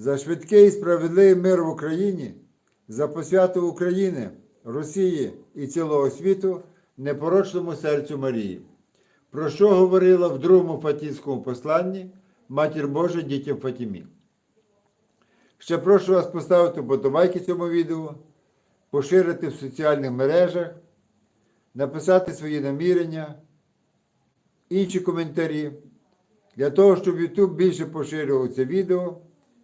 за швидкий і справедливий мир в Україні, за посвяту України, Росії і цілого світу непорочному серцю Марії, про що говорила в другому Фатійському посланні Матір Божа дітям Фатімі. Ще прошу вас поставити подобайки цьому відео, поширити в соціальних мережах, написати свої намірення, інші коментарі, для того, щоб YouTube більше поширював це відео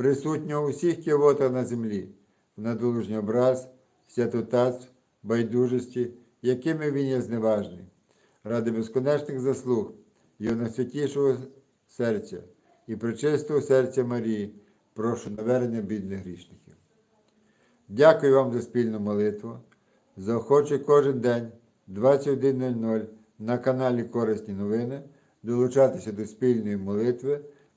присутнього у всіх кивотах на землі, в надолужній образ, святотатств, байдужості, якими Він є зневажний, ради безконечних заслуг Його найсвятішого серця і причистого серця Марії, прошу навернення бідних грішників. Дякую вам за спільну молитву. Заохочу кожен день 21.00 на каналі Корисні новини долучатися до спільної молитви